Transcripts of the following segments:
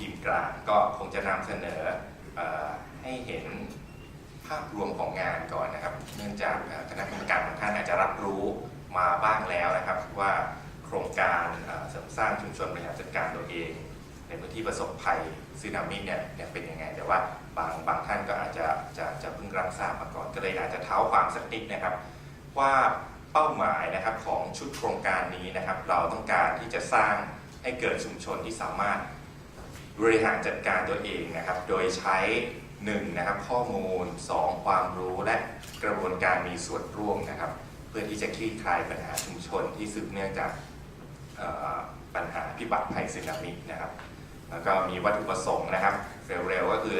ทีมกลางก็คงจะนำเสนออให้เห็นภาพรวมของงานก่อนนะครับ เนื่องจากคณะกรรมการบางท่านอาจจะรับรู้มาบ้างแล้วนะครับ ว่าโครงการเสริมสร้างชุมชนบริหารจัดการตัวเอง ในพื้นที่ประสบภัยสึนามิเนี่ยเนี่ยเป็นยังไง แต่ว่าบางบางท่านก็อาจจะจะจะเพิ่งรับทราบมาก่อนก็เลยอาจจะเท้าความสักนิดนะครับ ว่าเป้าหมายนะครับของชุดโครงการนี้นะครับ เราต้องการที่จะสร้างให้เกิดชุมชนที่สามารถ บริหารจัดการตัวเองนะครับ โดยใช้1นะครับข้อมูล 2 ความรู้และกระบวนการมีส่วนร่วมนะครับ เพื่อที่จะคลี่คลายปัญหาชุมชนที่สืบเนื่องจากปัญหาพิบัติภัยสึนามินะครับ แล้วก็มีวัตถุประสงค์นะครับ เร็วๆก็คือ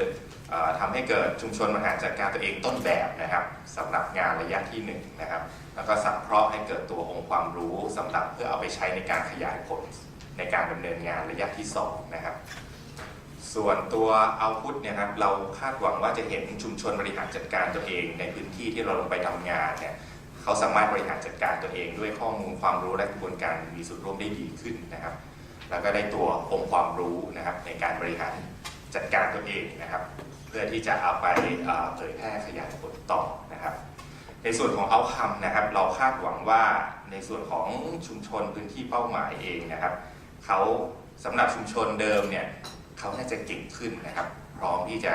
ออทำให้เกิดชุมชนบริหารจัดการตัวเองต้นแบบนะครับสำหรับงานระยะที่1นงนะครับ แล้วก็สังเคราะห์ให้เกิดตัวองค์ความรู้สำหรับเพื่อเอาไปใช้ในการขยายผลในการดำเนินงานระยะที่2นะครับ ส่วนตัวเอาพุทเนี่ยครับเราคาดหวังว่าจะเห็นชุมชนบริหารจัดการตัวเอง ในพื้นที่ที่เราลงไปทำงานเนี่ยเขาสามารถบริหารจัดการตัวเอง ด้วยข้อมูลความรู้และกระบวนการมีส่วนร่วมได้ดีขึ้นนะครับ แล้วก็ได้ตัวองค์ความรู้นะครับในการบริหารจัดการตัวเองนะครับ เพื่อที่จะเอาไปเอ่อเผยแพร่ขยายผลต่อนะครับ ในส่วนของเอาคำนะครับ เราคาดหวังว่าในส่วนของชุมชนพื้นที่เป้าหมายเองนะครับเขาสำหรับชุมชนเดิมเนี่ย เขาน่าจะเก่งขึ้นนะครับ พร้อมที่จะ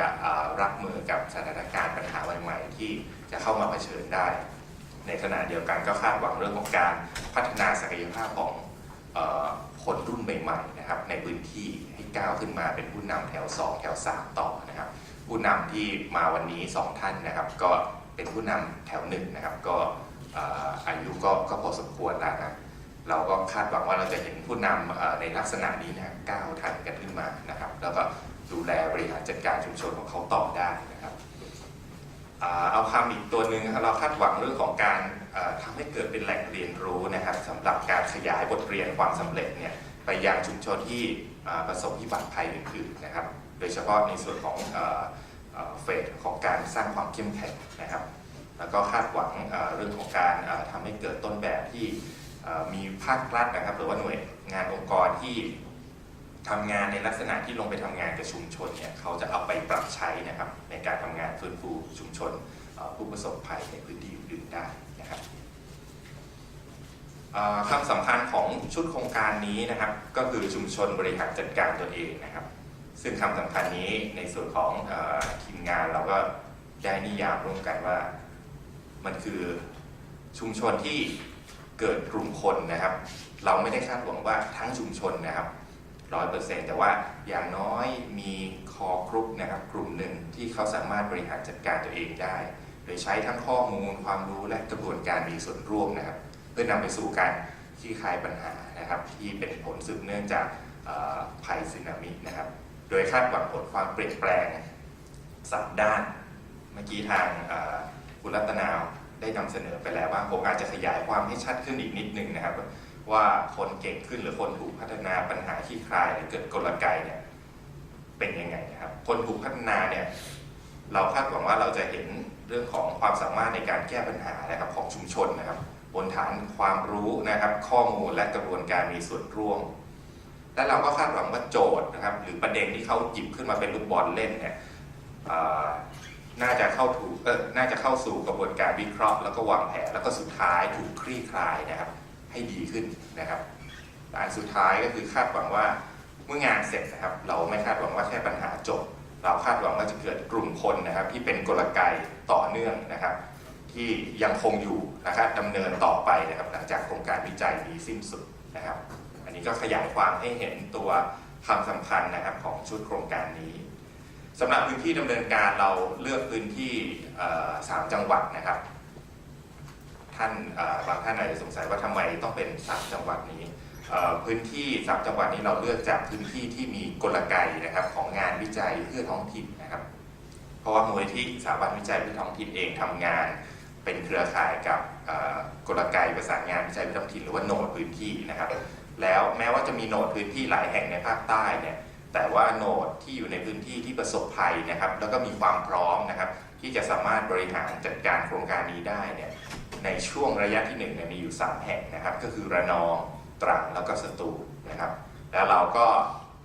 รับมือกับสถานการณ์ปัญหาใหม่ๆที่จะเข้ามาเผชิญได้ ในขณะเดียวกันก็คาดหวังเรื่องของการพัฒนาศักยภาพของอคนรุ่นใหม่ๆนะครับในพื้นที่ให้ก้าวขึ้นมาเป็นผู้นำแถว 2 แถว 3 ต่อนะครับ ผู้นำที่มาวันนี้ 2 ท่านนะครับ ก็เป็นผู้นำแถวหนึ่งนะครับก็เอ่ออายุก็ก็พอสมควรแล้วนะ เราก็คาดหวังว่าเราจะเห็นผู้นำในลักษณะนี้นะก้าวทันกันขึ้นมานะครับ แล้วก็ดูแลบริหารจัดการชุมชนของเขาต่อได้นะครับเอาคำอีกตัวหนึ่งเราคาดหวังเรื่องของการเอ่อทำให้เกิดเป็นแหล่งเรียนรู้นะครับสำหรับการขยายบทเรียนความสำเร็จเนี่ยไปยังชุมชนที่ประสบพิบัติภัยอื่นๆนะครับ โดยเฉพาะในส่วนของเฟสของการสร้างความเข้มแข็งนะครับ แล้วก็คาดหวังเรื่องของการเอ่อทำให้เกิดต้นแบบที่ มีภาครัฐนะครับ หรือว่าหน่วยงานองค์กรที่ทำงานในลักษณะที่ลงไปทำงานกับชุมชนเนี่ยเขาจะเอาไปปรับใช้นะครับ ในการทำงานฟื้นฟูชุมชนผู้ประสบภัยในพื้นที่อื่นๆได้นะครับคำสำคัญของชุดโครงการนี้นะครับ ก็คือชุมชนบริหารจัดการตัวเองนะครับ ซึ่งคำสำคัญนี้ในส่วนของอทีมงานเราก็ได้นิยามร่วมกันว่า มันคือชุมชนที่ เกิดกลุ่มคนนะครับ เราไม่ได้คาดหวังว่าทั้งชุมชนนะครับร้อยเปอร์เซ็นต์แต่ว่าอย่างน้อยมีคอกรุ๊ปนะครับ กลุ่มหนึ่งที่เขาสามารถบริหารจัดการตัวเองได้ โดยใช้ทั้งข้อมูลความรู้และกระบวนการมีส่วนร่วมนะครับ เพื่อนำไปสู่การคลี่คลายปัญหานะครับ ที่เป็นผลสืบเนื่องจากภัยสึนามินะครับ โดยคาดหวังผลความเปลี่ยนแปลงสามด้าน เมื่อกี้ทางคุณรัตนาว ได้นำเสนอไปแล้วว่าผมอาจจะขยายความให้ชัดขึ้นอีกนิดนึงนะครับ ว่าคนเก่งขึ้นหรือคนถูกพัฒนาปัญหาที่คลายหรือเกิดกลไกเนี่ยเป็นยังไงนะครับ คนถูกพัฒนาเนี่ยเราคาดหวังว่าเราจะเห็นเรื่องของความสามารถในการแก้ปัญหานะครับของชุมชนนะครับ บนฐานความรู้นะครับ ข้อมูลและกระบวนการมีส่วนร่วม และเราก็คาดหวังว่าโจทย์นะครับ หรือประเด็นที่เขาหยิบขึ้นมาเป็นลูกบอลเล่นเนี่ย น่าจะเข้าถูกเออน่าจะเข้าสู่กระบวนการวิเคราะห์ แล้วก็วางแผนแล้วก็สุดท้ายถูกคลี่คลายนะครับ ให้ดีขึ้นนะครับและอันสุดท้ายก็คือคาดหวังว่าเมื่องานเสร็จนะครับ เราไม่คาดหวังว่าแค่ปัญหาจบ เราคาดหวังว่าจะเกิดกลุ่มคนนะครับ ที่เป็นกลไกต่อเนื่องนะครับ ที่ยังคงอยู่นะครับดำเนินต่อไปนะครับ หลังจากโครงการวิจัยนี้สิ้นสุดนะครับ อันนี้ก็ขยายความให้เห็นตัวคำสำคัญนะครับของชุดโครงการนี้ สำหรับพื้นที่ดำเนินการเราเลือกพื้นที่สามจังหวัดนะครับ ท่านบางท่านอาจจะสงสัยว่าทำไมต้องเป็นสามจังหวัดนี้พื้นที่สามจังหวัดนี้เราเลือกจากพื้นที่ที่มีกลไกนะครับของงานวิจัยเพื่อท้องถิ่นนะครับ เพราะว่ามูลที่สถาบันวิจัยเพื่อท้องถิ่นเองทำงาน เป็นเครือข่ายกับกลไกประสานงานวิจัยเพื่อท้องถิ่นหรือว่าโนดพื้นที่นะครับ แล้วแม้ว่าจะมีโนดพื้นที่หลายแห่งในภาคใต้เนี่ย แต่ว่าโหนดที่อยู่ในพื้นที่ที่ประสบภัยนะครับ แล้วก็มีความพร้อมนะครับ ที่จะสามารถบริหารจัดการโครงการนี้ได้เนี่ยในช่วงระยะที่หนึ่งเนี่ยมีอยู่ 3 แห่งนะครับ ก็คือระนองตรังแล้วก็สตูลนะครับ แล้วเราก็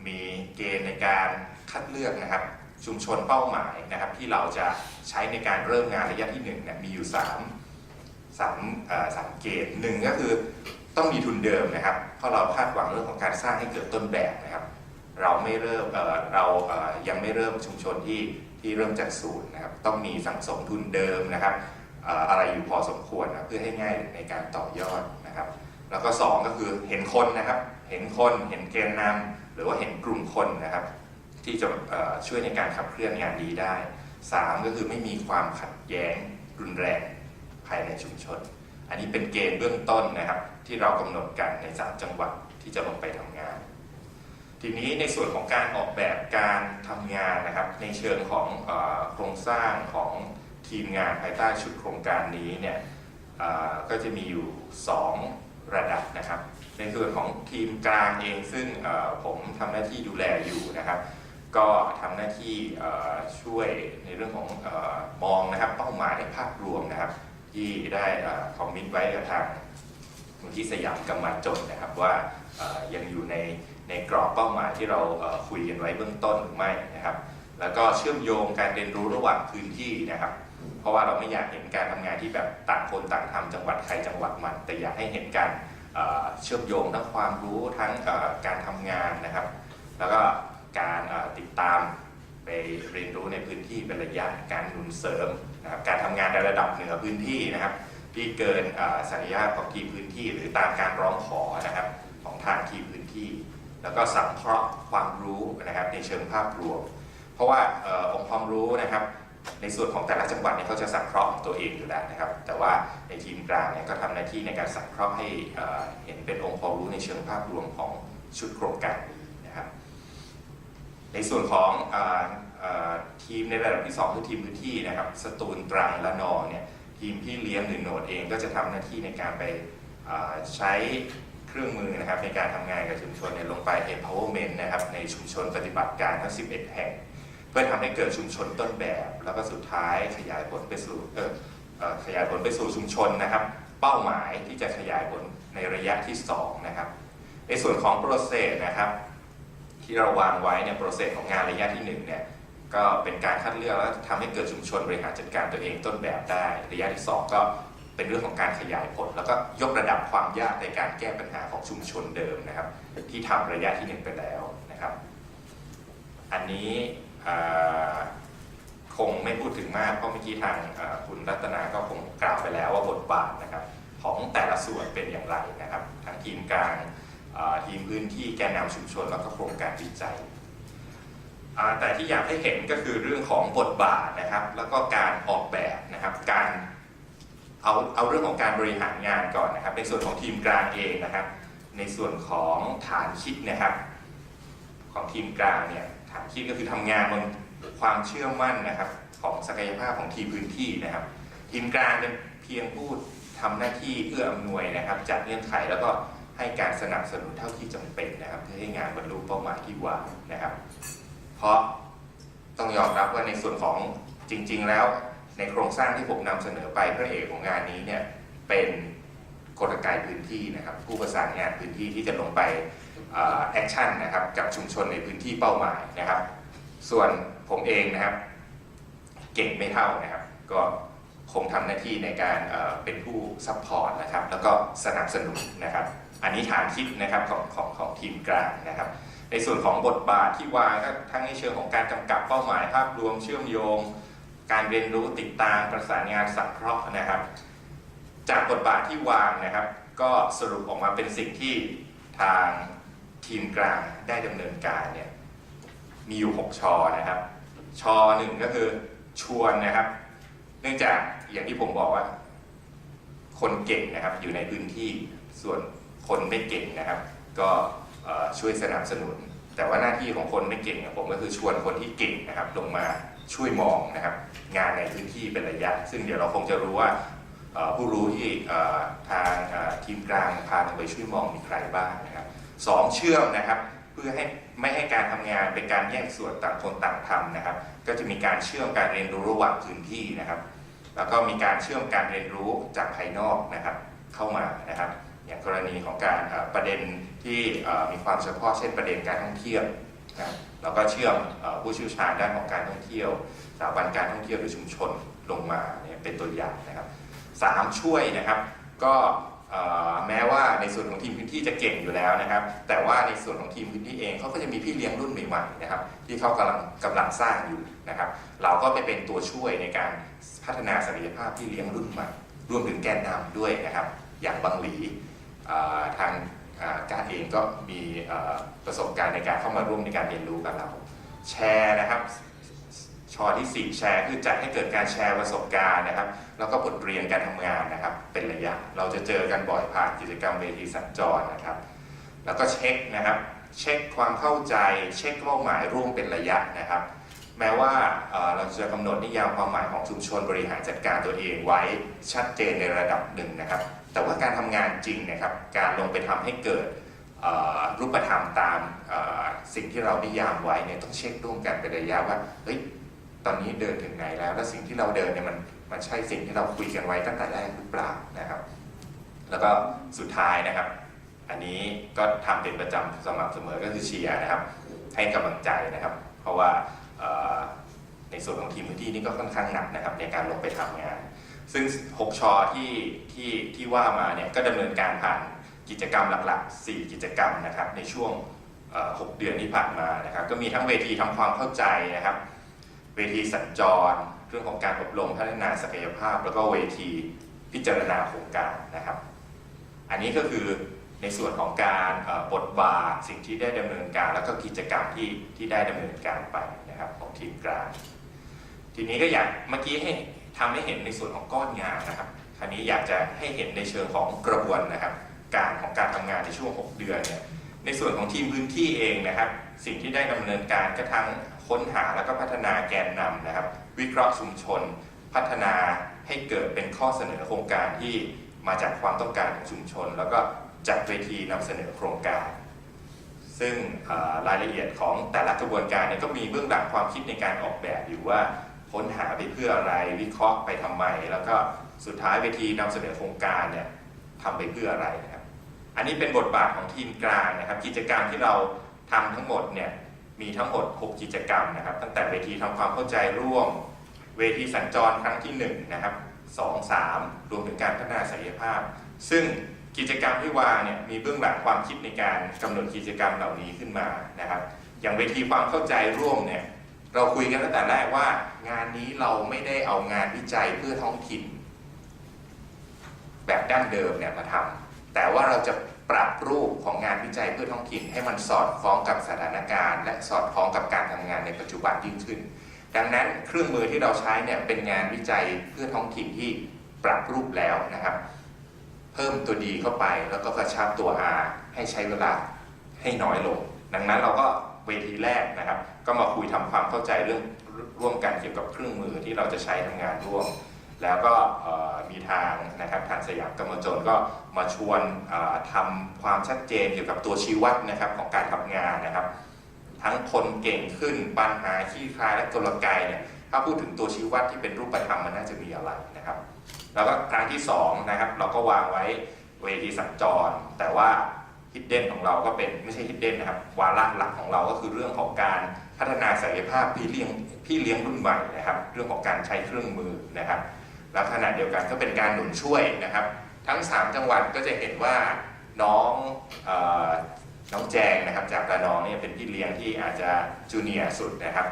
มีเกณฑ์ในการคัดเลือกนะครับ ชุมชนเป้าหมายนะครับ ที่เราจะใช้ในการเริ่มงานระยะที่หนึ่งเนี่ยมีอยู่3สามเอ่อสเกณฑ์หนึ่งก็คือต้องมีทุนเดิมนะครับ เพราะเราคาดหวังเรื่องของการสร้างให้เกิดต้นแบบนะครับ เราไม่เริ่มเรายังไม่เริ่มชุมชนที่ที่เริ่มจากศูนย์นะครับต้องมีสังสมทุนเดิมนะครับอะไรอยู่พอสมควรนะเพื่อให้ง่ายในการต่อยอดนะครับ แล้วก็สองก็คือเห็นคนนะครับ เห็นคนเห็นแกนนำหรือว่าเห็นกลุ่มคนนะครับ ที่จะช่วยในการขับเคลื่อนงานดีได้สามก็คือไม่มีความขัดแย้งรุนแรงภายในชุมชน อันนี้เป็นเกณฑ์เบื้องต้นนะครับ ที่เรากำหนดกันใน 3 จังหวัดที่จะลงไปทำงาน ทีนี้ในส่วนของการออกแบบการทำงานนะครับ ในเชิงของโครงสร้างของทีมงานภายใต้ชุดโครงการนี้เนี่ยก็จะมีอยู่ 2 ระดับนะครับ ในส่วนของทีมกลางเองซึ่งผมทำหน้าที่ดูแลอยู่นะครับ ก็ทำหน้าที่ช่วยในเรื่องของอมองนะครับเป้าหมายในภาพรวมนะครับ ที่ได้คอมมิตไว้กับทางมูลที่สยามกำมันจนนะครับว่ายังอยู่ใน ในกรอบเป้าหมายที่เราคุยกันไว้เบื้องต้นหรือไม่นะครับ แล้วก็เชื่อมโยงการเรียนรู้ระหว่างพื้นที่นะครับ เพราะว่าเราไม่อยากเห็นการทำงานที่แบบต่างคนต่างทำจังหวัดใครจังหวัดมัน แต่อยากให้เห็นการเชื่อมโยงทั้งความรู้ทั้งการทำงานนะครับ แล้วก็การติดตามไปเรียนรู้ในพื้นที่เป็นระยะการหนุนเสริมนะครับการทำงานในระดับเหนือพื้นที่นะครับ ที่เกินเอ่อศักยภาพของทีพื้นที่ หรือตามการร้องขอนะครับของทางทีพื้นที่ แล้วก็สังเคราะห์ความรู้นะครับในเชิงภาพรวม เพราะว่าอองค์ความรู้นะครับ ในส่วนของแต่ละจังหวัดเนี่ยเขาจะสังเคราะห์ของตัวเองอยู่แล้วนะครับ แต่ว่าในทีมกลางเนี่ยก็ทำหน้าที่ในการสังเคราะห์ให้เห็นเป็นองค์ความรู้ในเชิงภาพรวมของชุดโครงการนี้นะครับ ในส่วนของออทีมในระดับที่2คือทีมพื้นที่นะครับ สตูลตรังและนองเนี่ยทีมพี่เลี้ยงหรือโหนดเองก็จะทำหน้าที่ในการไปใช้ เครื่องมือนะครับในการทำงานกับชุมชนเนี่ยลงไป empowerment นะครับในชุมชนปฏิบัติการทั้ง 11 แห่ง เพื่อทำให้เกิดชุมชนต้นแบบ แล้วก็สุดท้ายขยายผลไปสู่เออขยายผลไปสู่ชุมชนนะครับ เป้าหมายที่จะขยายผลในระยะที่ 2 นะครับ ในส่วนของโปรเซสนะครับที่เราวางไว้เนี่ยโปรเซสของงานระยะที่1เนี่ยก็เป็นการคัดเลือกแล้วทำให้เกิดชุมชนบริหารจัดการตัวเองต้นแบบได้ ระยะที่ 2 ก็ เป็นเรื่องของการขยายผล แล้วก็ยกระดับความยากในการแก้ปัญหาของชุมชนเดิมนะครับ ที่ทำระยะที่1ไปแล้วนะครับ อันนี้คงไม่พูดถึงมากเพราะเมื่อกี้ทางคุณรัตนาก็คงกล่าวไปแล้วว่าบทบาทนะครับ ของแต่ละส่วนเป็นอย่างไรนะครับทั้งทีมกลางทีมพื้นที่แกนนำชุมชนแล้วก็โครงการวิจัยแต่ที่อยากให้เห็นก็คือเรื่องของบทบาทนะครับ แล้วก็การออกแบบนะครับ การ เอาเอาเรื่องของการบริหารงานก่อนนะครับ ในส่วนของทีมกลางเองนะครับ ในส่วนของฐานคิดนะครับ ของทีมกลางเนี่ยฐานคิดก็คือทำงานบนความเชื่อมั่นนะครับ ของศักยภาพของทีมพื้นที่นะครับ ทีมกลางเป็นเพียงผู้ทำหน้าที่เอื้ออำนวยนะครับ จัดเงื่อนไขแล้วก็ให้การสนับสนุนเท่าที่จำเป็นนะครับ เพื่อให้งานบรรลุเป้าหมายที่วางนะครับ เพราะต้องยอมรับว่าในส่วนของจริง ๆ แล้ว ในโครงสร้างที่ผมนำเสนอไปพระเอกของงานนี้เนี่ยเป็นกลไกพื้นที่นะครับผู้ประสานงานพื้นที่ที่จะลงไปแอคชั่นนะครับกับชุมชนในพื้นที่เป้าหมายนะครับ ส่วนผมเองนะครับ เก่งไม่เท่านะครับ ก็คงทำหน้าที่ในการเป็นผู้ซัพพอร์ตนะครับ แล้วก็สนับสนุนนะครับ อันนี้ฐานคิดนะครับของของของทีมกลางนะครับ ในส่วนของบทบาทที่วางก็ทั้งในเชิงของการกำกับเป้าหมายภาพรวมเชื่อมโยง การเรียนรู้ติดตามประสานงานสังเคราะห์นะครับ จากบทบาทที่วางนะครับ ก็สรุปออกมาเป็นสิ่งที่ทางทีมกลางได้ดำเนินการเนี่ยมีอยู่ 6ชอนะครับ ชอหนึ่งก็คือชวนนะครับ เนื่องจากอย่างที่ผมบอกว่า คนเก่งนะครับอยู่ในพื้นที่ส่วนคนไม่เก่งนะครับ ก็ช่วยสนับสนุน แต่ว่าหน้าที่ของคนไม่เก่งผมก็คือชวนคนที่เก่งนะครับลงมา ช่วยมองนะครับงานในพื้นที่เป็นระยะ ซึ่งเดี๋ยวเราคงจะรู้ว่าผู้รู้ที่ทางทีมกลางพาลงไปช่วยมองมีใครบ้างนะครับสองเชื่อมนะครับเพื่อให้ไม่ให้การทำงานเป็นการแยกส่วนต่างคนต่างทำนะครับ ก็จะมีการเชื่อมการเรียนรู้ระหว่างพื้นที่นะครับ แล้วก็มีการเชื่อมการเรียนรู้จากภายนอกนะครับเข้ามานะครับ อย่างกรณีของการประเด็นที่มีความเฉพาะเช่นประเด็นการท่องเที่ยวนะครับ แล้วก็เชื่อมผู้เชี่ยวชาญด้านของการท่องเที่ยวสถาบันการท่องเที่ยวหรือชุมชนลงมาเนี่ยเป็นตัวอย่างนะครับสามช่วยนะครับก็แม้ว่าในส่วนของทีมพื้นที่จะเก่งอยู่แล้วนะครับ แต่ว่าในส่วนของทีมพื้นที่เองเขาก็จะมีพี่เลี้ยงรุ่นใหม่ๆนะครับที่เขากำลังกำลังสร้างอยู่นะครับ เราก็ไปเป็นตัวช่วยในการพัฒนาศักยภาพพี่เลี้ยงรุ่นใหม่รวมถึงแกนนำด้วยนะครับ อย่างบางหลีทาง การเองก็มีประสบการณ์ในการเข้ามาร่วมในการเรียนรู้กับเรา แชร์นะครับชอที่ 4 แชร์คือจัดให้เกิดการแชร์ประสบการณ์นะครับ แล้วก็บทเรียนการทำงานนะครับ เป็นระยะเราจะเจอกันบ่อยผ่านกิจกรรมเวทีสัญจรนะครับ แล้วก็เช็คนะครับ เช็คความเข้าใจ เช็คเป้าหมายร่วมเป็นระยะนะครับ แม้ว่าเราจะกำหนดนิยามความหมายของชุมชนบริหารจัดการตัวเองไว้ชัดเจนในระดับหนึ่งนะครับ แต่ว่าการทำงานจริงนะครับ การลงไปทำให้เกิดรูปธรรมตามสิ่งที่เรานิยามไว้เนี่ยต้องเช็คร่วมกันเป็นระยะว่าเฮ้ยตอนนี้เดินถึงไหนแล้ว แล้วสิ่งที่เราเดินเนี่ยมันมันใช่สิ่งที่เราคุยกันไว้ตั้งแต่แรกหรือเปล่านะครับ แล้วก็สุดท้ายนะครับ อันนี้ก็ทำเป็นประจำสม่ำเสมอก็คือเชียร์นะครับ ให้กำลังใจนะครับ เพราะว่า ในส่วนของทีมพื้นที่นี่ก็ค่อนข้างหนักนะครับในการลงไปทำงาน ซึ่ง 6 ชอที่ที่ที่ว่ามาเนี่ยก็ดำเนินการผ่านกิจกรรมหลักๆ 4 กิจกรรมนะครับในช่วง 6 เดือนที่ผ่านมานะครับก็มีทั้งเวทีทำความเข้าใจนะครับ เวทีสัญจร เรื่องของการอบรมพัฒนาศักยภาพ แล้วก็เวทีพิจารณาโครงการนะครับ อันนี้ก็คือในส่วนของการบทบาทสิ่งที่ได้ดำเนินการ แล้วก็กิจกรรมที่ที่ได้ดำเนินการไปนะครับของทีมกลาง ทีนี้ก็อยากเมื่อกี้ให้ทำให้เห็นในส่วนของก้อนงานนะครับคราวนี้อยากจะให้เห็นในเชิงของกระบวนนะครับ การของการทำงานในช่วง 6 เดือนเนี่ยในส่วนของทีมพื้นที่เองนะครับ สิ่งที่ได้ดำเนินการก็ทั้งค้นหาแล้วก็พัฒนาแกนนำนะครับ วิเคราะห์ชุมชน พัฒนาให้เกิดเป็นข้อเสนอโครงการที่มาจากความต้องการของชุมชน แล้วก็จัดเวทีนำเสนอโครงการ ซึ่งรายละเอียดของแต่ละกระบวนการเนี่ยก็มีเบื้องหลังความคิดในการออกแบบอยู่ว่า ค้นหาไปเพื่ออะไรวิเคราะห์ไปทำไม แล้วก็สุดท้ายเวทีนำเสนอโครงการเนี่ยทำไปเพื่ออะไรนะครับ อันนี้เป็นบทบาทของทีมกลางนะครับ กิจกรรมที่เราทำทั้งหมดเนี่ยมีทั้งหมด 6 กิจกรรมนะครับ ตั้งแต่เวทีทำความเข้าใจร่วม เวทีสัญจรครั้งที่1นะครับ2 3 รวมถึงการพัฒนาศักยภาพ ซึ่งกิจกรรมที่วางเนี่ยมีเบื้องหลังความคิดในการกำหนดกิจกรรมเหล่านี้ขึ้นมานะครับ อย่างเวทีความเข้าใจร่วมเนี่ย เราคุยกันตั้งแต่แรกว่า งานนี้เราไม่ได้เอางานวิจัยเพื่อท้องถิ่น แบบดั้งเดิมเนี่ยมาทำแต่ว่าเราจะปรับรูปของงานวิจัยเพื่อท้องถิ่น ให้มันสอดคล้องกับสถานการณ์ และสอดคล้องกับการทำงานในปัจจุบันยิ่งขึ้น ดังนั้นเครื่องมือที่เราใช้เนี่ยเป็นงานวิจัยเพื่อท้องถิ่นที่ปรับรูปแล้วนะครับ เพิ่มตัวดีเข้าไปแล้วก็กระชับตัว R ให้ใช้เวลาให้น้อยลง ดังนั้นเราก็ เวทีแรกนะครับ ก็มาคุยทำความเข้าใจเรื่องร่วมกันเกี่ยวกับเครื่องมือที่เราจะใช้ทำงานร่วม แล้วก็มีทางนะครับทางสยามกรรมจนก็มาชวนเอ่อทำความชัดเจนเกี่ยวกับตัวชี้วัดนะครับของการทำงานนะครับ ทั้งคนเก่งขึ้นปัญหาขี้คลายและกลไกเนี่ยถ้าพูดถึงตัวชี้วัดที่เป็นรูปธรรมมันน่าจะมีอะไรนะครับ แล้วก็ครั้งที่2นะครับเราก็วางไว้เวทีสัญจร แต่ว่า ฮิดเด้นของเราก็เป็นไม่ใช่ฮิดเด้นนะครับวาระหลักของเราก็คือเรื่องของการพัฒนาศักยภาพพี่เลี้ยงพี่เลี้ยงรุ่นใหม่นะครับ เรื่องของการใช้เครื่องมือนะครับแล้วขณะเดียวกันก็เป็นการหนุนช่วยนะครับ ทั้ง 3 จังหวัดก็จะเห็นว่าน้องออน้องแจงนะครับ จากระนองเนี่ยเป็นพี่เลี้ยงที่อาจจะจูเนียร์สุดนะครับ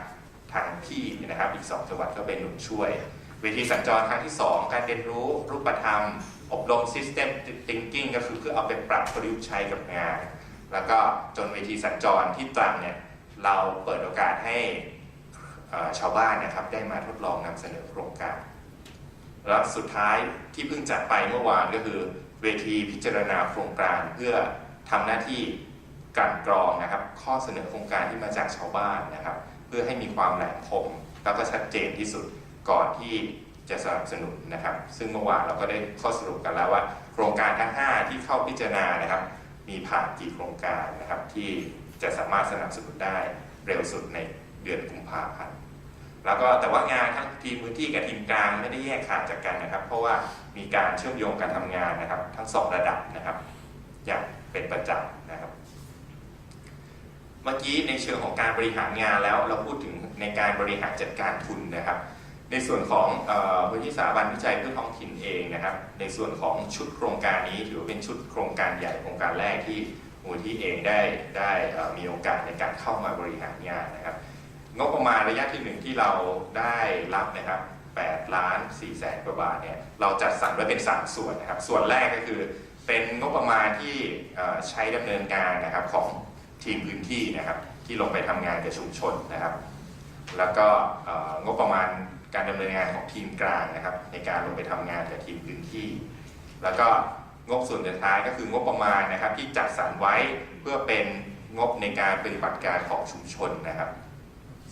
ทางพี่นะครับอีก 2 จังหวัดก็เป็นหนุนช่วย เวทีสัญจรครั้งที่ 2 การเรียนรู้รูปธรรม อบรม System Thinking ก็คือเพื่อเอาไปปรับประยุกต์ใช้กับงาน แล้วก็จนเวทีสัญจรที่ตรังเนี่ยเราเปิดโอกาสให้ชาวบ้านนะครับได้มาทดลองนำเสนอโครงการ และสุดท้ายที่เพิ่งจัดไปเมื่อวานก็คือเวทีพิจารณาโครงการเพื่อทำหน้าที่กลั่นกรองนะครับ ข้อเสนอโครงการที่มาจากชาวบ้านนะครับ เพื่อให้มีความแหลมคมแล้วก็ชัดเจนที่สุดก่อนที่ จะสนับสนุนนะครับ ซึ่งเมื่อวานเราก็ได้ข้อสรุปกันแล้วว่า โครงการทั้ง 5 ที่เข้าพิจารณานะครับ มีผ่านกี่โครงการนะครับ ที่จะสามารถสนับสนุนได้เร็วสุดในเดือนกุมภาพันธ์แล้วก็แต่ว่างานทั้งทีมพื้นที่กับทีมกลางไม่ได้แยกขาดจากกันนะครับ เพราะว่ามีการเชื่อมโยงการทำงานนะครับ ทั้งสองระดับนะครับ อย่างเป็นประจำนะครับ เมื่อกี้ในเชิงของการบริหารงานแล้วเราพูดถึงในการบริหารจัดการทุนนะครับ ในส่วนของพื้นที่สถาบันวิจัยเพื่อท้องถิ่นเองนะครับ ในส่วนของชุดโครงการนี้ถือว่าเป็นชุดโครงการใหญ่โครงการแรกที่มูลที่เองได้ได้มีโอกาสในการเข้ามาบริหารงานนะครับงบประมาณระยะที่หนึ่งที่เราได้รับนะครับ8ล้าน4แสนกว่าบาทเนี่ยเราจัดสรรไว้เป็น 3 ส่วนนะครับ ส่วนแรกก็คือเป็นงบประมาณที่ใช้ดำเนินการนะครับของทีมพื้นที่นะครับที่ลงไปทำงานกับชุมชนนะครับ แล้วก็งบประมาณ การดำเนินงานของทีมกลางนะครับ ในการลงไปทำงานกับทีมพื้นที่ แล้วก็งบส่วนสุดท้ายก็คืองบประมาณนะครับ ที่จัดสรรไว้เพื่อเป็นงบในการปฏิบัติการของชุมชนนะครับ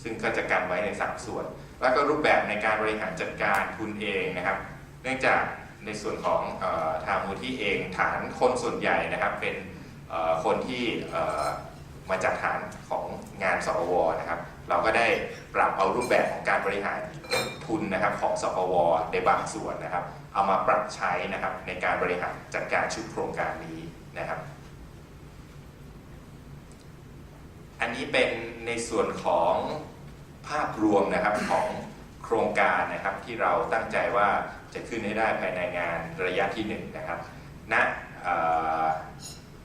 ซึ่งก็จะกันไว้ในสามส่วน แล้วก็รูปแบบในการบริหารจัดการทุนเองนะครับ เนื่องจากในส่วนของออทางมูลที่เองฐานคนส่วนใหญ่นะครับ เป็นคนที่มาจากฐานของงานสวนะครับ เราก็ได้ปรับเอารูปแบบของการบริหาร ทุนนะครับของสปวในบางส่วนนะครับ เอามาปรับใช้นะครับในการบริหารจัดการชุดโครงการนี้นะครับ อันนี้เป็นในส่วนของภาพรวมนะครับของโครงการนะครับที่เราตั้งใจว่าจะขึ้นให้ได้ภายในงานระยะที่หนึ่งนะครับณเอ่อ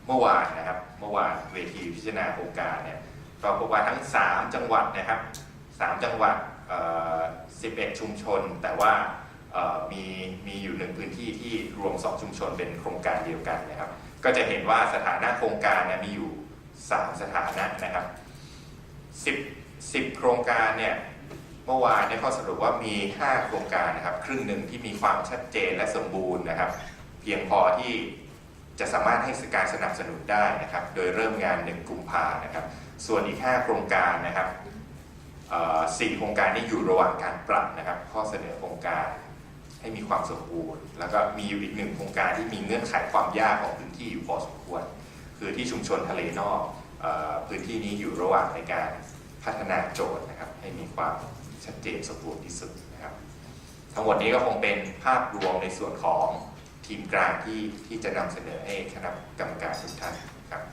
เมื่อวานนะครับเมื่อวานเวทีพิจารณาโครงการเนี่ยก็พบว่าทั้ง 3 จังหวัดนะครับ 3 จังหวัด 11 ชุมชน แต่ว่ามีมีอยู่หนึ่งพื้นที่ที่รวม 2 ชุมชนเป็นโครงการเดียวกันนะครับ ก็จะเห็นว่าสถานะโครงการเนี่ยมีอยู่ 3 สถานะนะครับ 10 10 โครงการเนี่ยเมื่อวานได้ข้อสรุปว่ามี 5 โครงการนะครับ ครึ่งหนึ่งที่มีความชัดเจนและสมบูรณ์นะครับ เพียงพอที่จะสามารถให้การสนับสนุนได้นะครับ โดยเริ่มงาน 1 กุมภานะครับ ส่วนอีก 5 โครงการนะครับ เอ่โครงการนี้อยู่ระหว่างการปรับนะครับ ข้อเสนอโครงการให้มีความสมบูรณ์ แล้วก็มีอยู่อีกหนึ่งโครงการที่มีเงื่อนไขความยากของพื้นที่อยู่พอสมควร คือที่ชุมชนทะเลนอกออพื้นที่นี้อยู่ระหว่างในการพัฒนาโจทย์นะครับ ให้มีความชัดเจนสมบูรณ์ที่สุดนะครับ ทั้งหมดนี้ก็คงเป็นภาพรวมในส่วนของทีมกลางที่ที่จะนำเสนอให้คณะกรรมการทุกท่านครับ